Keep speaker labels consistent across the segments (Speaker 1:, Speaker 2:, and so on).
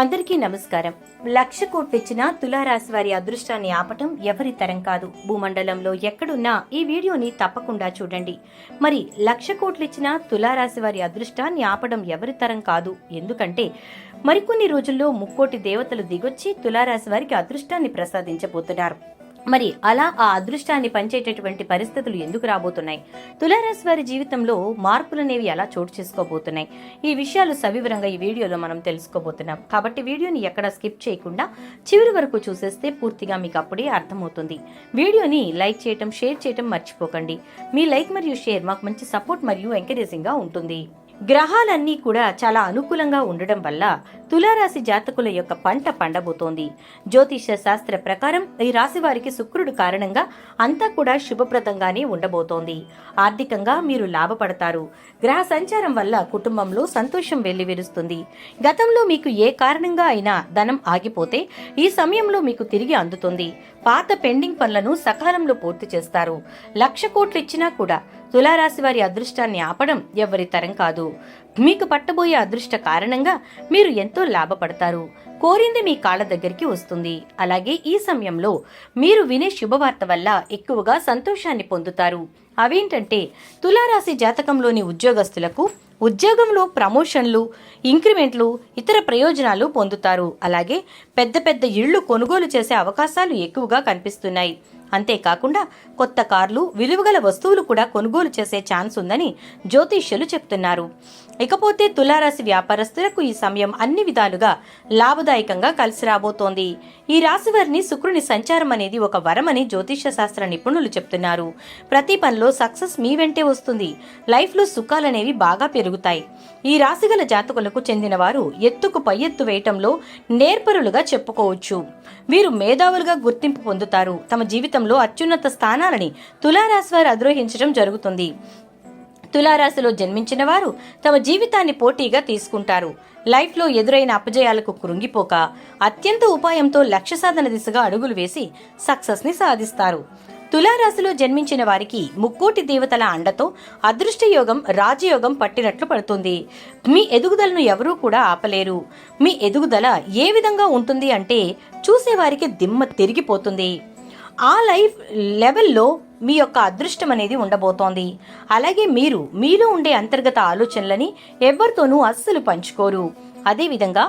Speaker 1: అందరికీ నమస్కారం. లక్ష కోట్లిచ్చిన తులారాశి వారి అదృష్టాన్ని ఆపటం ఎవరి తరం కాదు. భూమండలంలో ఎక్కడున్నా ఈ వీడియోని తప్పకుండా చూడండి. మరి లక్ష కోట్లిచ్చిన తులారాశి వారి అదృష్టాన్ని ఆపడం ఎవరి తరం కాదు? ఎందుకంటే మరికొన్ని రోజుల్లో ముక్కోటి దేవతలు దిగొచ్చి తులారాశి వారికి అదృష్టాన్ని ప్రసాదించబోతున్నారు. మరి అలా ఆ అదృష్టాన్ని పంచేటటువంటి పరిస్థితులు ఎందుకు రాబోతున్నాయి? తులారాశి వారి జీవితంలో మార్పులనేవి ఎలా చోటు చేసుకోబోతున్నాయి? ఈ విషయాలు సవివరంగా ఈ వీడియోలో మనం తెలుసుకోబోతున్నాం. కాబట్టి వీడియోని ఎక్కడ స్కిప్ చేయకుండా చివరి వరకు చూసేస్తే పూర్తిగా మీకు అప్పుడే అర్థమవుతుంది. వీడియోని లైక్ చేయటం షేర్ చేయటం మర్చిపోకండి. మీ లైక్ మరియు షేర్ మాకు మంచి సపోర్ట్ మరియు ఎంకరేజింగ్గా ఉంటుంది. గ్రహాలన్నీ కూడా చాలా అనుకూలంగా ఉండడం వల్ల తులారాశి జాతకుల యొక్క పంట పండబోతోంది. జ్యోతిష శాస్త్ర ప్రకారం ఈ రాశి వారికి శుక్రుడు కారణంగా అంతా కూడా శుభప్రదంగానే ఉండబోతోంది. ఆర్థికంగా మీరు లాభపడతారు. గ్రహ సంచారం వల్ల కుటుంబంలో సంతోషం వెల్లివిరుస్తుంది. గతంలో మీకు ఏ కారణంగా అయినా ధనం ఆగిపోతే ఈ సమయంలో మీకు తిరిగి అందుతుంది. పాత పెండింగ్ పనులను సకాలంలో పూర్తి చేస్తారు. లక్ష కోట్లు ఇచ్చినా కూడా తులారాశి వారి అదృష్టాన్ని ఆపడం ఎవరి తరం కాదు. మీకు పట్టబోయే అదృష్ట కారణంగా మీరు ఎంతో లాభపడతారు. కోరింది మీ కాళ్ళ దగ్గరికి వస్తుంది. అలాగే ఈ సమయంలో మీరు వినే శుభవార్త వల్ల ఎక్కువగా సంతోషాన్ని పొందుతారు. అవేంటంటే తులారాశి జాతకంలోని ఉద్యోగస్తులకు ఉద్యోగంలో ప్రమోషన్లు ఇంక్రిమెంట్లు ఇతర ప్రయోజనాలు పొందుతారు. అలాగే పెద్ద పెద్ద ఇళ్ళు కొనుగోలు చేసే అవకాశాలు ఎక్కువగా కనిపిస్తున్నాయి. అంతేకాకుండా కొత్త కార్లు విలువగల వస్తువులు కూడా కొనుగోలు చేసే ఛాన్స్ ఉందని జ్యోతిష్యులు చెప్తున్నారు. ఇకపోతే తులారాశి వ్యాపారస్తులకు ఈ సమయం అన్ని విధాలుగా లాభదాయకంగా కలిసి రాబోతోంది. ఈ రాశి వారిని శుక్రుని సంచారం అనేది ఒక వరమని జ్యోతిష శాస్త్ర నిపుణులు చెప్తున్నారు. ప్రతి పనిలో సక్సెస్ మీ వెంటే వస్తుంది. లైఫ్లో సుఖాలనేవి బాగా పెరుగుతాయి. ఈ రాశిగల జాతకులకు చెందిన వారు ఎత్తుకు పై ఎత్తు వేయటంలో నేర్పరులుగా చెప్పుకోవచ్చు. వీరు మేధావులుగా గుర్తింపు పొందుతారు. తమ జీవితంలో అత్యున్నత స్థానాలని తులారాశి వారు అధిరోహించడం జరుగుతుంది. తులారాశిలో జన్మించిన వారు తమ జీవితాన్ని పోటీగా తీసుకుంటారు. లైఫ్లో ఎదురైన అపజయాలకు కృంగిపోక అత్యంత ఉపాయంతో లక్ష్య సాధన దిశగా అడుగులు వేసి సక్సెస్ని సాధిస్తారు. తులారాశిలో జన్మించిన వారికి ముక్కోటి దేవతల అండతో అదృష్ట యోగం రాజయోగం పట్టినట్లు పడుతుంది. మీ ఎదుగుదలను ఎవరూ కూడా ఆపలేరు. మీ ఎదుగుదల ఏ విధంగా ఉంటుంది అంటే చూసేవారికి దిమ్మ తిరిగిపోతుంది. ఆ లైఫ్ లెవెల్లో మీ యొక్క అదృష్టం అనేది ఉండబోతోంది. అలాగే మీరు మీలో ఉండే అంతర్గత ఆలోచనలని ఎవరితోనూ అస్సలు పంచుకోరు. అదేవిధంగా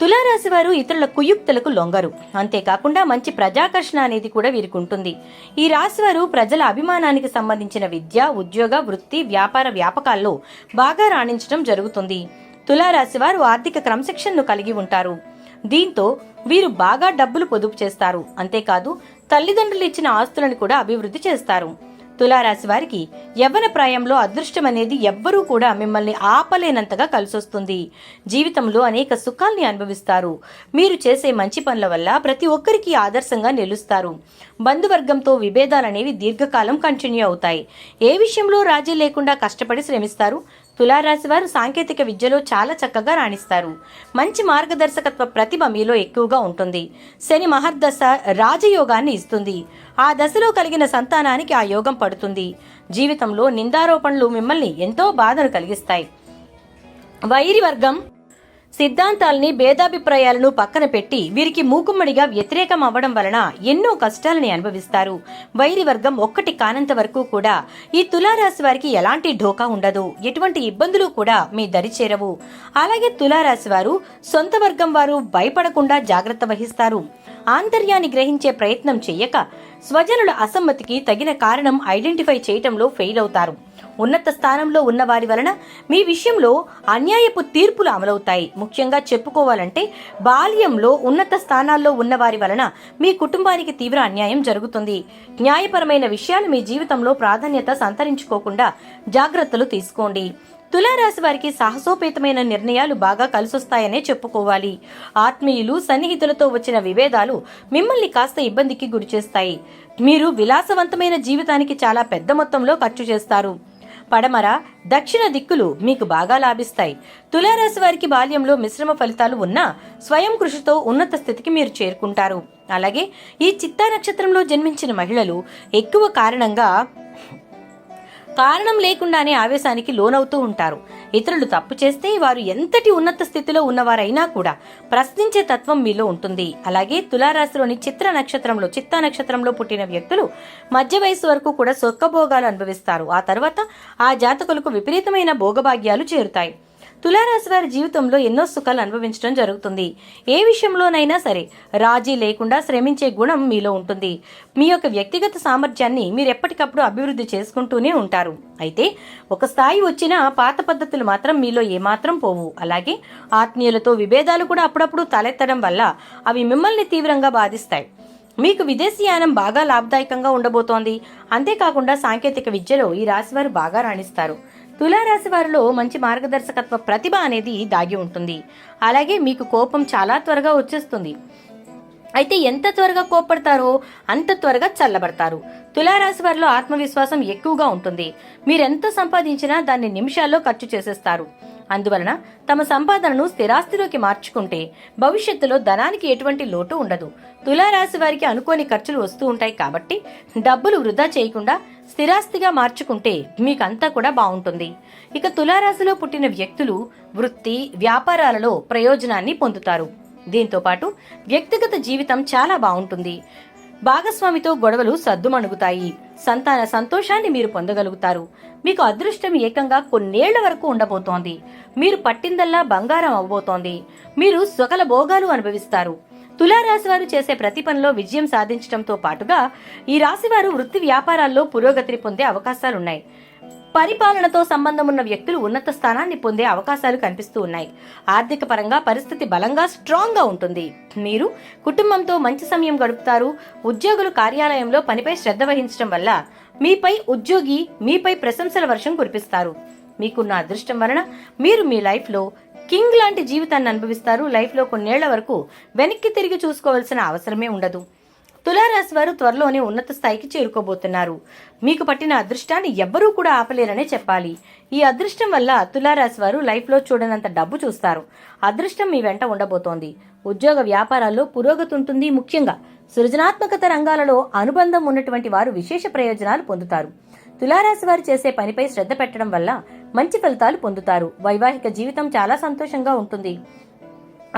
Speaker 1: తులారాశి వారు ఇతరుల కుయుక్తులకు లొంగరు. అంతేకాకుండా మంచి ప్రజాకర్షణ అనేది కూడా వీరికి ఉంటుంది. ఈ రాశి వారు ప్రజల అభిమానానికి సంబంధించిన విద్య ఉద్యోగ వృత్తి వ్యాపార వ్యాపకాల్లో బాగా రాణించడం జరుగుతుంది. తులారాశి వారు ఆర్థిక క్రమశిక్షణను కలిగి ఉంటారు. దీంతో వీరు బాగా డబ్బులు పొదుపు చేస్తారు. అంతేకాదు తల్లిదండ్రులు ఇచ్చిన ఆస్తులను కూడా అభివృద్ధి చేస్తారు. తులారాశి వారికి యవ్వన ప్రాయంలో అదృష్టం అనేది ఎవ్వరూ కూడా మిమ్మల్ని ఆపలేనంతగా కలిసొస్తుంది. జీవితంలో అనేక సుఖాల్ని అనుభవిస్తారు. మీరు చేసే మంచి పనుల వల్ల ప్రతి ఒక్కరికి ఆదర్శంగా నిలుస్తారు. బంధువర్గంతో విభేదాలనేవి దీర్ఘకాలం కంటిన్యూ అవుతాయి. ఏ విషయంలో రాజీ లేకుండా కష్టపడి శ్రమిస్తారు? తులారాశి వారు సాంకేతిక విద్యలో చాలా చక్కగా రాణిస్తారు. మంచి మార్గదర్శకత్వ ప్రతిభ మీలో ఎక్కువగా ఉంటుంది. శని మహర్దశ రాజయోగాన్ని ఇస్తుంది. ఆ దశలో కలిగిన సంతానానికి ఆ యోగం పడుతుంది. జీవితంలో నిందారోపణలు మిమ్మల్ని ఎంతో బాధను కలిగిస్తాయి. వైరి వర్గం సిద్ధాంతాల్ని భేదాభిప్రాయాలను పక్కన పెట్టి వీరికి మూకుమ్మడిగా వ్యతిరేకం అవ్వడం వలన ఎన్నో కష్టాలని అనుభవిస్తారు. వైరి వర్గం ఒక్కటి కానంత వరకు కూడా ఈ తులారాశి వారికి ఎలాంటి ఢోకా ఉండదు. ఎటువంటి ఇబ్బందులు కూడా మీ దరి చేరవు. అలాగే తులారాశి వారు సొంత వర్గం వారు భయపడకుండా జాగ్రత్త వహిస్తారు. ఆంతర్యాన్ని గ్రహించే ప్రయత్నం చేయక స్వజనుల అసమ్మతికి తగిన కారణం ఐడెంటిఫై చేయటంలో ఫెయిల్ అవుతారు. ఉన్నత స్థానంలో ఉన్న వారి వలన మీ విషయంలో అన్యాయపు తీర్పులు అమలవుతాయి. ముఖ్యంగా చెప్పుకోవాలంటే బాల్యంలో ఉన్నత స్థానాల్లో ఉన్న వారి వలన మీ కుటుంబానికి తీవ్ర అన్యాయం జరుగుతుంది. న్యాయపరమైన విషయాలు మీ జీవితంలో ప్రాధాన్యత సంతరించుకోకుండా జాగ్రత్తలు తీసుకోండి. తులారాశి వారికి సాహసోపేతమైన నిర్ణయాలు బాగా కలిసొస్తాయనే చెప్పుకోవాలి. ఆత్మీయులు సన్నిహితులతో వచ్చిన విభేదాలు మిమ్మల్ని కాస్త ఇబ్బందికి గురిచేస్తాయి. మీరు విలాసవంతమైన జీవితానికి చాలా పెద్ద మొత్తంలో ఖర్చు చేస్తారు. పడమర దక్షిణ దిక్కులు మీకు బాగా లాభిస్తాయి. తులారాశి వారికి బాల్యంలో మిశ్రమ ఫలితాలు ఉన్నా స్వయం కృషితో ఉన్నత స్థితికి మీరు చేరుకుంటారు. అలాగే ఈ చిత్తా నక్షత్రంలో జన్మించిన మహిళలు ఎక్కువ కారణంగా కారణం లేకుండానే ఆవేశానికి లోనవుతూ ఉంటారు. ఇతరులు తప్పు చేస్తే వారు ఎంతటి ఉన్నత స్థితిలో ఉన్నవారైనా కూడా ప్రశ్నించే తత్వం మీలో ఉంటుంది. అలాగే తులారాశిలోని చిత్ర నక్షత్రంలో చిత్తా నక్షత్రంలో పుట్టిన వ్యక్తులు మధ్య వయసు వరకు కూడా సొక్కభోగాలు అనుభవిస్తారు. ఆ తర్వాత ఆ జాతకులకు విపరీతమైన భోగభాగ్యాలు చేరుతాయి. తులారాశి వారి జీవితంలో ఎన్నో సుఖాలు అనుభవించడం జరుగుతుంది. ఏ విషయంలోనైనా సరే రాజీ లేకుండా శ్రమించే గుణం మీలో ఉంటుంది. మీ యొక్క వ్యక్తిగత సామర్థ్యాన్ని మీరు ఎప్పటికప్పుడు అభివృద్ధి చేసుకుంటూనే ఉంటారు. అయితే ఒక స్థాయి వచ్చిన పాత పద్ధతులు మాత్రం మీలో ఏమాత్రం పోవు. అలాగే ఆత్మీయులతో విభేదాలు కూడా అప్పుడప్పుడు తలెత్తడం వల్ల అవి మిమ్మల్ని తీవ్రంగా బాధిస్తాయి. మీకు విదేశీయానం బాగా లాభదాయకంగా ఉండబోతోంది. అంతేకాకుండా సాంకేతిక విద్యలో ఈ రాశివారు బాగా రాణిస్తారు. తులారాశి వారిలో మంచి మార్గదర్శకత్వ ప్రతిభ అనేది దాగి ఉంటుంది. అలాగే మీకు కోపం చాలా త్వరగా వచ్చేస్తుంది. అయితే ఎంత త్వరగా కోప్పడతారో అంత త్వరగా చల్లబడతారు. తులారాశి వారిలో ఆత్మవిశ్వాసం ఎక్కువగా ఉంటుంది. మీరెంత సంపాదించినా దాన్ని నిమిషాల్లో ఖర్చు చేసేస్తారు. అందువలన తమ సంపాదనను స్థిరాస్తిలోకి మార్చుకుంటే భవిష్యత్తులో ధనానికి ఎటువంటి లోటు ఉండదు. తులారాశి వారికి అనుకోని ఖర్చులు వస్తూ ఉంటాయి కాబట్టి డబ్బులు వృధా చేయకుండా స్థిరాస్తిగా మార్చుకుంటే మీకంతా కూడా బాగుంటుంది. ఇక తులారాశిలో పుట్టిన వ్యక్తులు వృత్తి వ్యాపారాలలో ప్రయోజనాన్ని పొందుతారు. దీంతో పాటు వ్యక్తిగత జీవితం చాలా బాగుంటుంది. భాగస్వామితో గొడవలు సద్దుమణుగుతాయి. సంతాన సంతోషాన్ని మీరు పొందగలుగుతారు. మీకు అదృష్టం ఏకంగా కొన్నేళ్ళ వరకు ఉండబోతోంది. మీరు పట్టిందల్లా బంగారం అవ్వబోతోంది. మీరు సకల భోగాలు అనుభవిస్తారు. తులారాశి వారు చేసే ప్రతి పనిలో విజయం సాధించడంతో పాటుగా ఈ రాశి వారు వృత్తి వ్యాపారాల్లో పురోగతిని పొందే అవకాశాలున్నాయి. పరిపాలనతో సంబంధం ఉన్న వ్యక్తులు ఉన్నత స్థానాన్ని పొందే అవకాశాలు కనిపిస్తూ ఉన్నాయి. ఆర్థిక పరంగా పరిస్థితి బలంగా స్ట్రాంగ్గా ఉంటుంది. మీరు కుటుంబంతో మంచి సమయం గడుపుతారు. ఉద్యోగులు కార్యాలయంలో పనిపై శ్రద్ధ వహించడం వల్ల మీపై ఉద్యోగి మీపై ప్రశంసల వర్షం కురిపిస్తారు. మీకున్న అదృష్టం వలన మీరు మీ లైఫ్లో కింగ్ లాంటి జీవితాన్ని అనుభవిస్తారు. లైఫ్లో కొన్నేళ్ళ వరకు వెనక్కి తిరిగి చూసుకోవాల్సిన అవసరమే ఉండదు. తులారాశి వారు త్వరలోనే ఉన్నత స్థాయికి చేరుకోబోతున్నారు. మీకు పట్టిన అదృష్టాన్ని ఎవ్వరూ కూడా ఆపలేరనే చెప్పాలి. ఈ అదృష్టం వల్ల తులారాశి వారు లైఫ్లో చూడనంత డబ్బు చూస్తారు. అదృష్టం మీ వెంట ఉండబోతోంది. ఉద్యోగ వ్యాపారాల్లో పురోగతి ఉంటుంది ముఖ్యంగా. సృజనాత్మకత రంగాలలో అనుబంధం ఉన్నటువంటి వారు విశేష ప్రయోజనాలు పొందుతారు. తులారాశి వారు చేసే పనిపై శ్రద్ధ పెట్టడం వల్ల మంచి ఫలితాలు పొందుతారు. వైవాహిక జీవితం చాలా సంతోషంగా ఉంటుంది.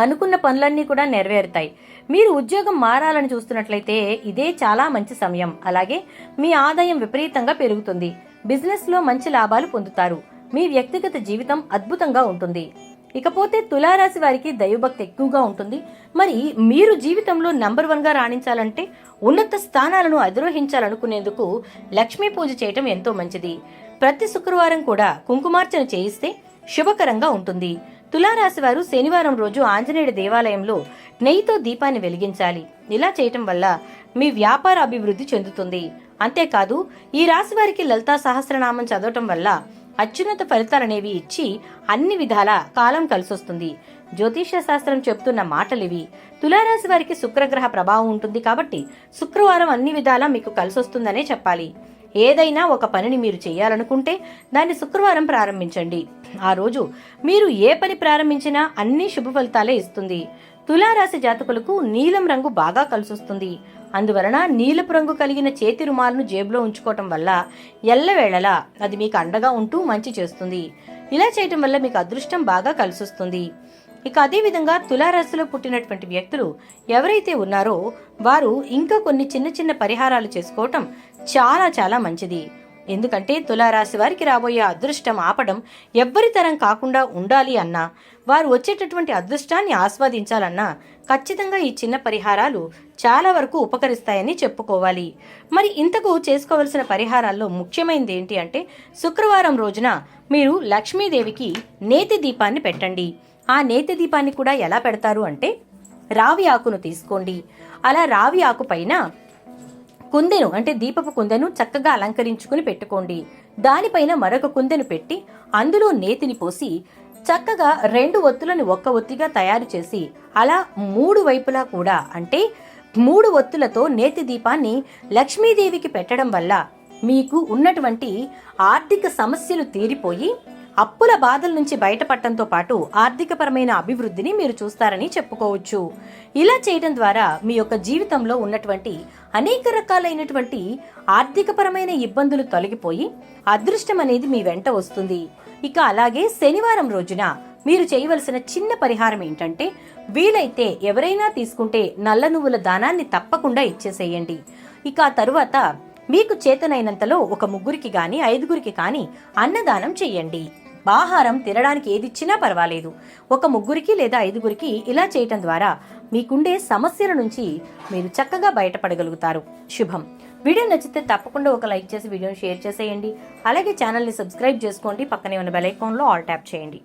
Speaker 1: అనుకున్న పనులన్నీ కూడా నెరవేరుతాయి. మీరు ఉద్యోగం మారాలని చూస్తున్నట్లయితే ఇదే చాలా మంచి సమయం. అలాగే మీ ఆదాయం విపరీతంగా పెరుగుతుంది. బిజినెస్లో మంచి లాభాలు పొందుతారు. మీ వ్యక్తిగత జీవితం అద్భుతంగా ఉంటుంది. ఇకపోతే తులారాశి వారికి దైవభక్తి ఎక్కువగా ఉంటుంది. మరి మీరు జీవితంలో నంబర్ వన్గా రాణించాలంటే ఉన్నత స్థానాలను అధిరోహించాలనుకునేందుకు లక్ష్మీ పూజ చేయటం ఎంతో మంచిది. ప్రతి శుక్రవారం కూడా కుంకుమార్చన చేయిస్తే శుభకరంగా ఉంటుంది. తులారాశి వారు శనివారం రోజు ఆంజనేయుడి దేవాలయంలో నెయ్యితో దీపాన్ని వెలిగించాలి. ఇలా చేయటం వల్ల మీ వ్యాపార అభివృద్ధి చెందుతుంది. అంతేకాదు ఈ రాశి వారికి లలితా సహస్రనామం చదవటం వల్ల అత్యున్నత ఫలితాలనేవి ఇచ్చి అన్ని విధాల కాలం కలిసొస్తుంది. జ్యోతిష్య శాస్త్రం చెప్తున్న మాటలివి తులారాశి వారికి శుక్రగ్రహ ప్రభావం ఉంటుంది కాబట్టి శుక్రవారం అన్ని విధాలా మీకు కలిసొస్తుందనే చెప్పాలి. ఏదైనా ఒక పనిని మీరు చేయాలనుకుంటే దాన్ని శుక్రవారం ప్రారంభించండి. ఆ రోజు మీరు ఏ పని ప్రారంభించినా అన్ని శుభ ఫలితాలే ఇస్తుంది. తులారాశి జాతకులకు నీలం రంగు బాగా కలిసొస్తుంది. అందువలన నీలపు రంగు కలిగిన చేతి రుమాలను జేబులో ఉంచుకోవటం వల్ల ఎల్లవేళలా అది మీకు అండగా ఉంటూ మంచి చేస్తుంది. ఇలా చేయటం వల్ల మీకు అదృష్టం బాగా కలిసొస్తుంది. ఇక అదేవిధంగా తులారాశిలో పుట్టినటువంటి వ్యక్తులు ఎవరైతే ఉన్నారో వారు ఇంకా కొన్ని చిన్న చిన్న పరిహారాలు చేసుకోవటం చాలా చాలా మంచిది. ఎందుకంటే తులారాశి వారికి రాబోయే అదృష్టం ఆపడం ఎవ్వరి తరం కాకుండా ఉండాలి అన్నా వారు వచ్చేటటువంటి అదృష్టాన్ని ఆస్వాదించాలన్నా ఖచ్చితంగా ఈ చిన్న పరిహారాలు చాలా వరకు ఉపకరిస్తాయని చెప్పుకోవాలి. మరి ఇంతకు చేసుకోవలసిన పరిహారాల్లో ముఖ్యమైనది ఏంటి అంటే శుక్రవారం రోజున మీరు లక్ష్మీదేవికి నేతి దీపాన్ని పెట్టండి. ఆ నేతి దీపాన్ని కూడా ఎలా పెడతారు అంటే రావి ఆకును తీసుకోండి. అలా రావి ఆకు పైన కుందెను అంటే దీపపు కుందెను చక్కగా అలంకరించుకుని పెట్టుకోండి. దానిపైన మరొక కుందెను పెట్టి అందులో నేతిని పోసి చక్కగా రెండు ఒత్తులను ఒక్క ఒత్తిగా తయారు చేసి అలా మూడు వైపులా కూడా అంటే మూడు ఒత్తులతో నేతి దీపాన్ని లక్ష్మీదేవికి పెట్టడం వల్ల మీకు ఉన్నటువంటి ఆర్థిక సమస్యలు తీరిపోయి అప్పుల బాధల నుంచి బయటపడటంతో పాటు ఆర్థికపరమైన అభివృద్ధిని మీరు చూస్తారని చెప్పుకోవచ్చు. ఇలా చేయడం ద్వారా మీ యొక్క జీవితంలో ఉన్నటువంటి అనేక రకాలైనటువంటి ఆర్థికపరమైన ఇబ్బందులు తొలగిపోయి అదృష్టం అనేది మీ వెంట వస్తుంది. ఇక అలాగే శనివారం రోజున మీరు చేయవలసిన చిన్న పరిహారం ఏంటంటే వీలైతే ఎవరైనా తీసుకుంటే నల్ల నువ్వుల దానాన్ని తప్పకుండా ఇచ్చేసేయండి. ఇక ఆ తరువాత మీకు చేతనైనంతలో ఒక ముగ్గురికి కానీ ఐదుగురికి కానీ అన్నదానం చెయ్యండి ఆహారం తినడానికి ఏదిచ్చినా పర్వాలేదు. ఒక ముగ్గురికి లేదా ఐదుగురికి ఇలా చేయటం ద్వారా మీకుండే సమస్యల నుంచి మీరు చక్కగా బయటపడగలుగుతారు. శుభం. వీడియో నచ్చితే తప్పకుండా ఒక లైక్ చేసి వీడియోని షేర్ చేసేయండి. అలాగే ఛానల్ని సబ్స్క్రైబ్ చేసుకోండి. పక్కనే ఉన్న బెల్ ఐకాన్లో ఆల్ ట్యాప్ చేయండి.